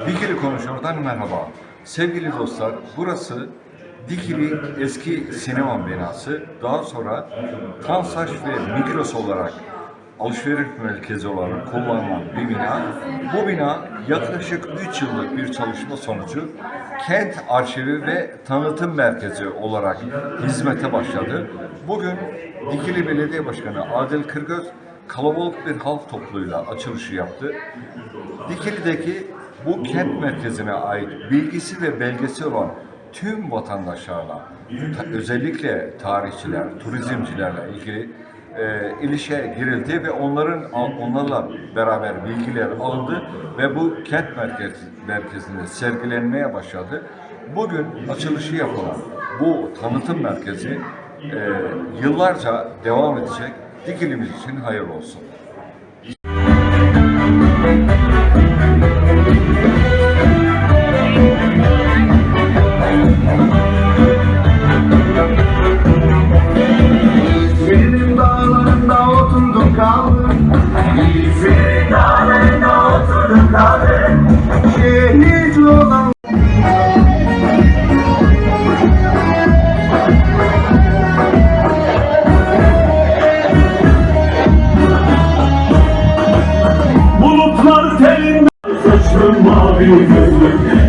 Dikili Konuşur'dan merhaba. Sevgili dostlar, burası Dikili eski sinema binası. Daha sonra Transaş ve Migros olarak alışveriş merkezi olarak kullanılan bir bina. Bu bina yaklaşık 3 yıllık bir çalışma sonucu kent arşivi ve tanıtım merkezi olarak hizmete başladı. Bugün Dikili Belediye Başkanı Adil Kırgöz kalabalık bir halk topluluğuyla açılışı yaptı. Dikili'deki bu kent merkezine ait bilgisi ve belgesi olan tüm vatandaşlarla, ta- özellikle tarihçiler, turizmcilerle ilgili e, ilişkiye girildi ve onların onlarla beraber bilgiler alındı ve bu kent merkez, merkezinde sergilenmeye başladı. Bugün açılışı yapılan bu tanıtım merkezi e, yıllarca devam edecek. Dikilimiz için hayırlı olsun.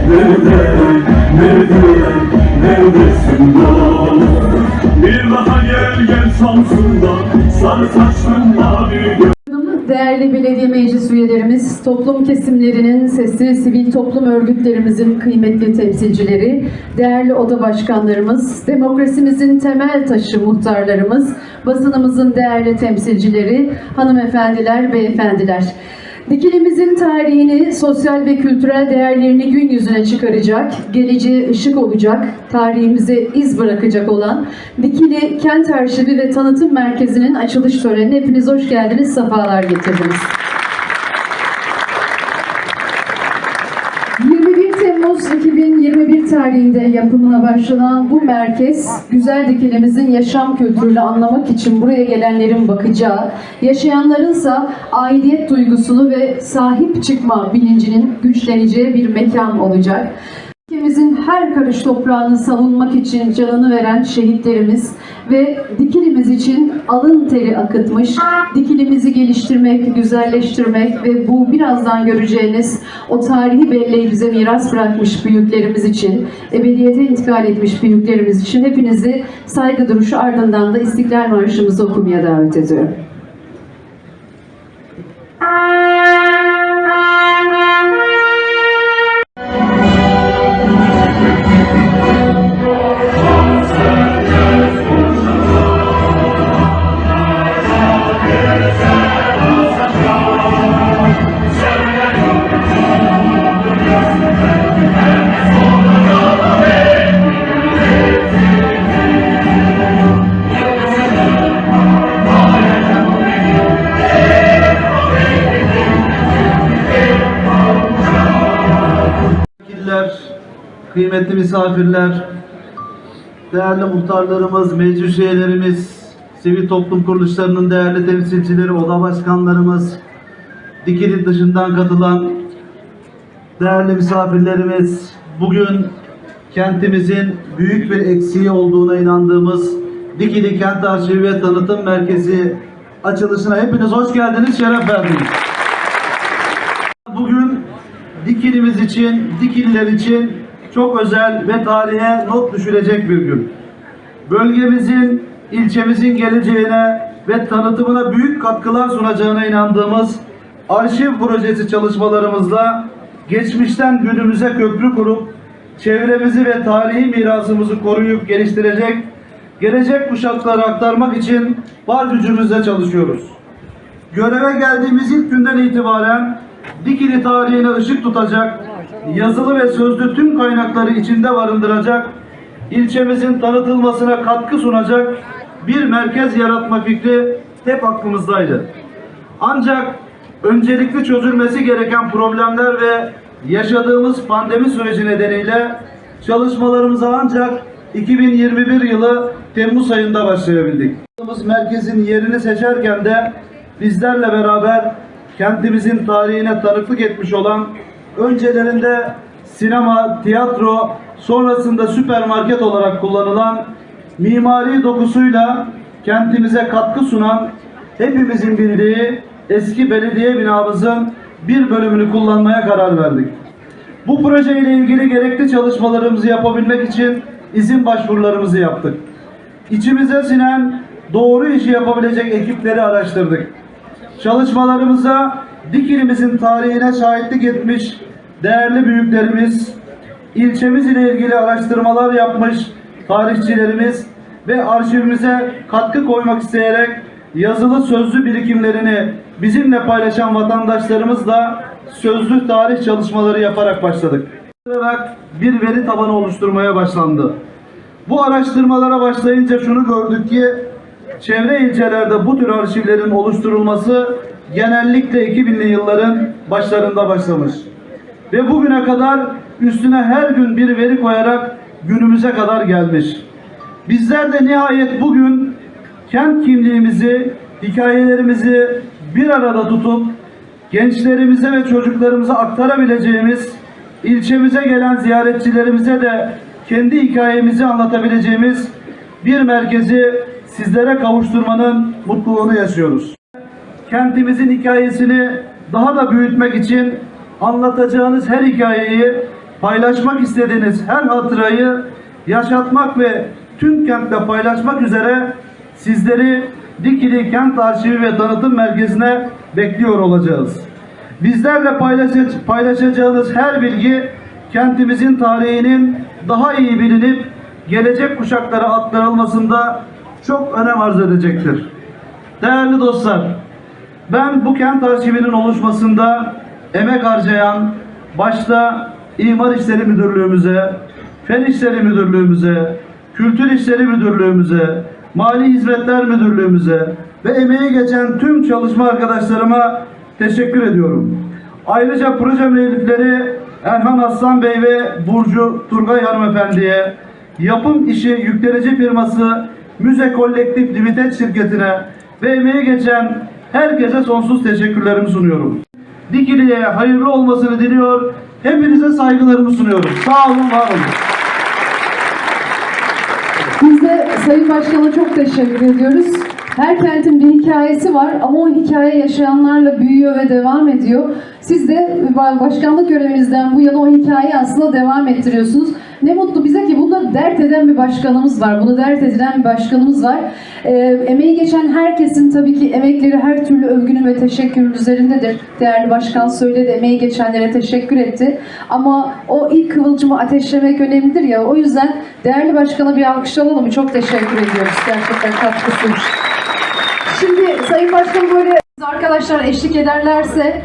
Nerede, nerede, neredesin dost Bir daha gel gel Samsun'da Sarı saçlım mavi gözlüm Değerli belediye meclis üyelerimiz, toplum kesimlerinin sesi, sivil toplum örgütlerimizin kıymetli temsilcileri, değerli oda başkanlarımız, demokrasimizin temel taşı muhtarlarımız, basınımızın değerli temsilcileri, hanımefendiler, beyefendiler. Dikilimizin tarihini, sosyal ve kültürel değerlerini gün yüzüne çıkaracak, geleceğe ışık olacak, tarihimize iz bırakacak olan Dikili Kent Arşivi ve Tanıtım Merkezi'nin açılış törenine hepiniz hoş geldiniz, sefalar getirdiniz. 21 Temmuz 2021 tarihinde yapımına başlanan bu merkez, güzel dikilimizin yaşam kültürünü anlamak için buraya gelenlerin bakacağı, yaşayanlarınsa aidiyet duygusunu ve sahip çıkma bilincinin güçleneceği bir mekan olacak. Ülkemizin her karış toprağını savunmak için canını veren şehitlerimiz ve dikilimiz için alın teri akıtmış, dikilimizi geliştirmek, güzelleştirmek ve bu birazdan göreceğiniz o tarihi belleği bize miras bırakmış büyüklerimiz için, ebediyete intikal etmiş büyüklerimiz için hepinizi saygı duruşu ardından da İstiklal Marşımızı okumaya davet ediyorum. Misafirler, değerli muhtarlarımız, meclis üyelerimiz, sivil toplum kuruluşlarının değerli temsilcileri, oda başkanlarımız, Dikili dışından katılan değerli misafirlerimiz, bugün kentimizin büyük bir eksiği olduğuna inandığımız Dikili Kent Arşivi ve Tanıtım Merkezi açılışına hepiniz hoş geldiniz, şeref verdiniz. Bugün Dikilimiz için, Dikililer için çok özel ve tarihe not düşülecek bir gün. Bölgemizin, ilçemizin geleceğine ve tanıtımına büyük katkılar sunacağına inandığımız arşiv projesi çalışmalarımızla geçmişten günümüze köprü kurup çevremizi ve tarihi mirasımızı koruyup geliştirecek, gelecek kuşaklara aktarmak için var gücümüzle çalışıyoruz. Göreve geldiğimiz ilk günden itibaren Dikili tarihine ışık tutacak, yazılı ve sözlü tüm kaynakları içinde barındıracak, ilçemizin tanıtılmasına katkı sunacak bir merkez yaratma fikri hep aklımızdaydı. Ancak öncelikli çözülmesi gereken problemler ve yaşadığımız pandemi süreci nedeniyle çalışmalarımıza ancak 2021 yılı Temmuz ayında başlayabildik. Merkezin yerini seçerken de bizlerle beraber kentimizin tarihine tanıklık etmiş olan öncelerinde sinema, tiyatro, sonrasında süpermarket olarak kullanılan mimari dokusuyla kentimize katkı sunan hepimizin bildiği eski belediye binamızın bir bölümünü kullanmaya karar verdik. Bu proje ile ilgili gerekli çalışmalarımızı yapabilmek için izin başvurularımızı yaptık. İçimize sinen doğru işi yapabilecek ekipleri araştırdık. Çalışmalarımıza Dikili'mizin tarihine şahitlik etmiş değerli büyüklerimiz, ilçemiz ile ilgili araştırmalar yapmış tarihçilerimiz ve arşivimize katkı koymak isteyerek yazılı sözlü birikimlerini bizimle paylaşan vatandaşlarımızla sözlü tarih çalışmaları yaparak başladık. Bir veri tabanı oluşturmaya başlandı. Bu araştırmalara başlayınca şunu gördük ki çevre ilçelerde bu tür arşivlerin oluşturulması genellikle 2000'li yılların başlarında başlamış. Ve bugüne kadar üstüne her gün bir veri koyarak günümüze kadar gelmiş. Bizler de nihayet bugün kent kimliğimizi, hikayelerimizi bir arada tutup gençlerimize ve çocuklarımıza aktarabileceğimiz, ilçemize gelen ziyaretçilerimize de kendi hikayemizi anlatabileceğimiz bir merkezi sizlere kavuşturmanın mutluluğunu yaşıyoruz. Kentimizin hikayesini daha da büyütmek için anlatacağınız her hikayeyi, paylaşmak istediğiniz her hatırayı yaşatmak ve tüm kentle paylaşmak üzere sizleri Dikili Kent Arşivi ve Tanıtım Merkezi'ne bekliyor olacağız. Bizlerle paylaşa- paylaşacağınız her bilgi kentimizin tarihinin daha iyi bilinip gelecek kuşaklara aktarılmasında çok önem arz edecektir. Değerli dostlar, ben bu kent arşivinin oluşmasında emek harcayan başta İmar İşleri Müdürlüğümüze, Fen İşleri Müdürlüğümüze, Kültür İşleri Müdürlüğümüze, Mali Hizmetler Müdürlüğümüze ve emeği geçen tüm çalışma arkadaşlarıma teşekkür ediyorum. Ayrıca proje müellifleri Erhan Aslan Bey ve Burcu Turgay Hanımefendiye, yapım işi yüklenici firması Müze Kolektif Limited şirketine ve emeği geçen herkese sonsuz teşekkürlerimi sunuyorum. Dikili'ye hayırlı olmasını diliyor. Hepinize saygılarımı sunuyorum. Sağ olun, var olun. Biz de Sayın Başkan'a çok teşekkür ediyoruz. Her kentin bir hikayesi var ama o hikaye yaşayanlarla büyüyor ve devam ediyor. Siz de başkanlık görevinizden bu yana o hikayeyi aslında devam ettiriyorsunuz. Ne mutlu bize ki bunları dert eden bir başkanımız var. Bunu dert edilen bir başkanımız var. Ee, emeği geçen herkesin tabii ki emekleri her türlü övgünün ve teşekkürün üzerindedir. Değerli başkan söyledi, emeği geçenlere teşekkür etti. Ama o ilk kıvılcımı ateşlemek önemlidir ya. O yüzden değerli başkana bir alkış alalım? Çok teşekkür ediyoruz gerçekten katkısı. Şimdi Sayın Başkan böyle arkadaşlar eşlik ederlerse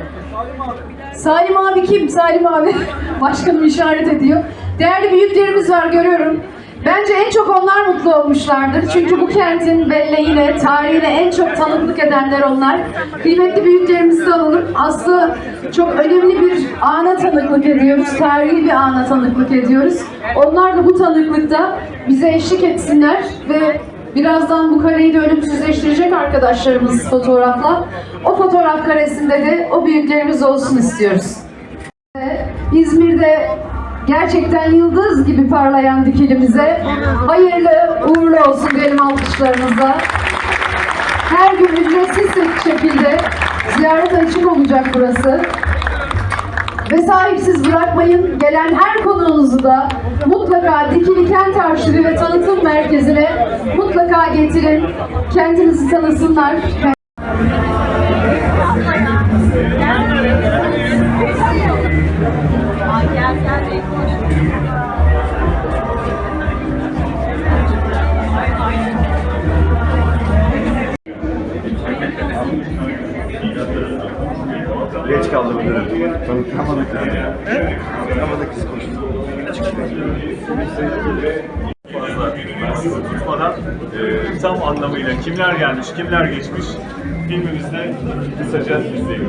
Salim abi kim? Salim abi. Başkanım işaret ediyor. Değerli büyüklerimiz var görüyorum. Bence en çok onlar mutlu olmuşlardır. Çünkü bu kentin belleğiyle, tarihine en çok tanıklık edenler onlar. Kıymetli büyüklerimizi alalım. Aslı çok önemli bir ana tanıklık ediyoruz. Tarihi bir ana tanıklık ediyoruz. Onlar da bu tanıklıkta bize eşlik etsinler ve Birazdan bu kareyi de ölümsüzleştirecek arkadaşlarımız fotoğrafla. O fotoğraf karesinde de o büyüklerimiz olsun istiyoruz. İzmir'de gerçekten yıldız gibi parlayan dikilimize hayırlı uğurlu olsun benim alkışlarınızla. Her gün ücretsiz şekilde ziyaret açık olacak burası. Ve sahipsiz bırakmayın. Gelen her konuğunuzu da mutlaka Dikili Kent Arşivi ve Tanıtım Merkezi'ne mutlaka getirin. Kendinizi tanısınlar. Geç kaldı müdürüm. Tanıtamadık ya. Tanıtamadık biz. Ben sizi tutmadan tam anlamıyla kimler gelmiş, kimler geçmiş filmimizde kısaca izleyelim.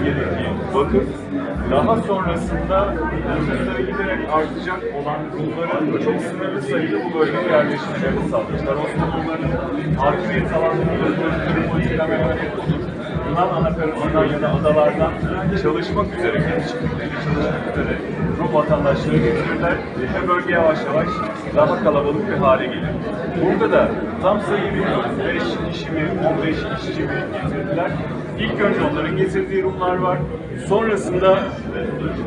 bölgedeki vakıf daha sonrasında nüfusları giderek artacak olan Rumların çok sınırlı sayıda bu bölgeye yerleşmelerini sağlamışlar. Osmanlıların hakimiyet alanlarında politika memleket olur. Yunan anakarasından ya da adalardan çalışmak üzere, kendi çiftliklerinde çalışmak üzere Rum vatandaşları getirirler ve bölge yavaş yavaş daha kalabalık bir hale gelir. Burada da tam sayı bilmiyoruz. 5 kişi mi, 15 işçi mi getirdiler. İlk önce onların getirdiği Rumlar var. Sonrasında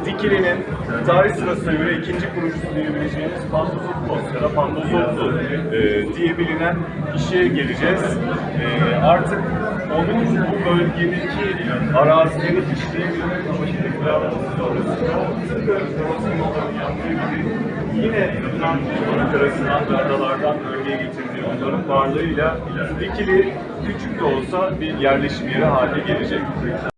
Dikili'nin tarih sırasına göre ikinci kurucusu diyebileceğimiz Pandozopoulos ya da Pandozoplu e, diye bilinen kişiye geleceğiz. E, artık onun bu bölgedeki arazileri işleyebilmek amacıyla kiralaması sonrasında tıpkı yine Yunan anakarasından ve bölgeye getirdiği onların varlığıyla Dikili küçük de olsa bir yerleşim yeri haline gelecek. Böyle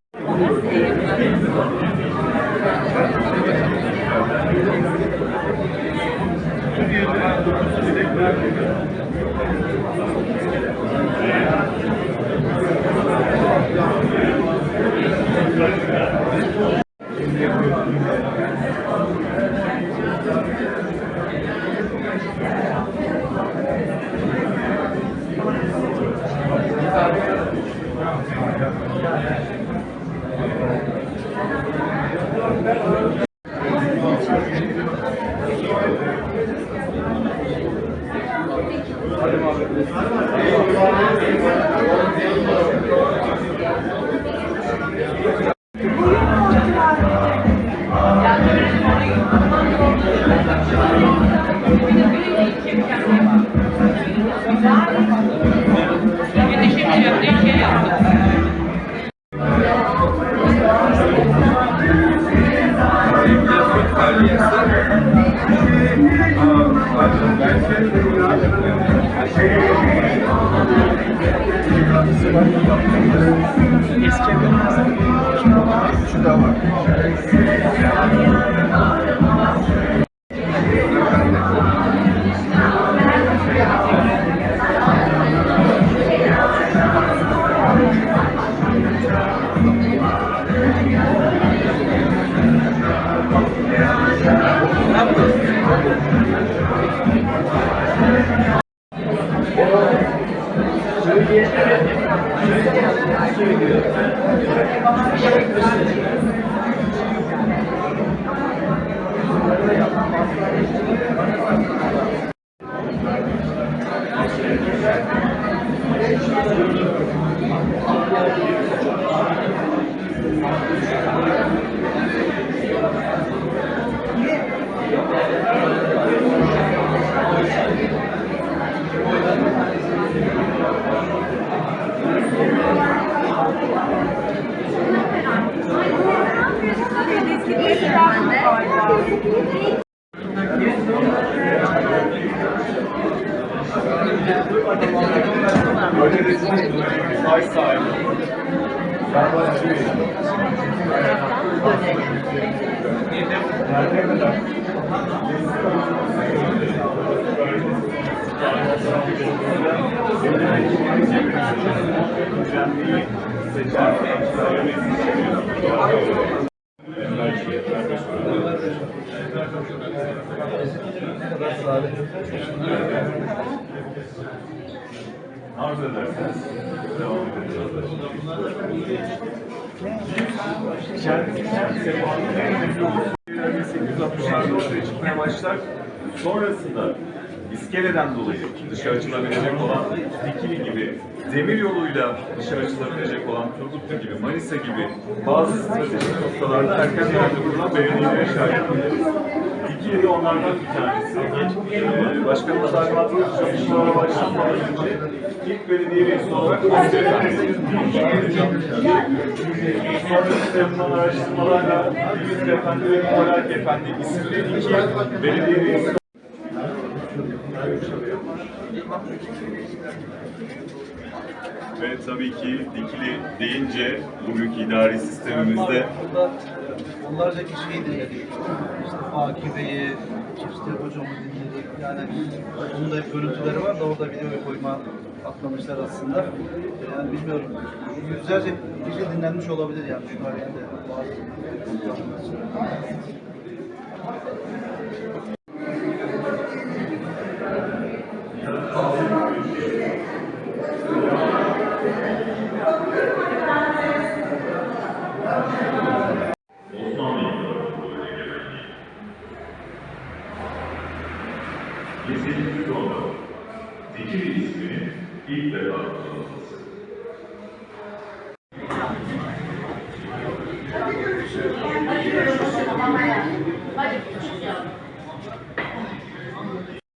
resimde ay sahibi. Nerede kadar? Arzu ederseniz devam edeceğiz. Kendinden sefanın en önemli 1860'larda ortaya çıkmaya başlar. Sonrasında iskeleden dolayı dışa açılabilecek olan Dikili gibi, demir yoluyla dışa açılabilecek olan Turgutlu gibi, Manisa gibi bazı stratejik noktalarda erken dönemde kurulan belediyelere şahit ederiz. Dikili de onlardan bir tanesi. Ee, Başkanımız talimatı çalışmalara başlamadan önce ilk belediye reisi olarak gösterilmesi Sonrasında yapılan araştırmalarla Ümit Efendi ve Alp Efendi isimli iki belediye reisi Ve tabii ki Dikili deyince bugünkü idari sistemimizde onlarca kişiyi dinledik. İşte Akif Bey'i, işte hocamı dinledik. Yani bunun da görüntüleri var da orada videoya koyma atlamışlar aslında. Yani bilmiyorum. Yüzlerce kişi dinlenmiş olabilir yani şu halinde. Bizim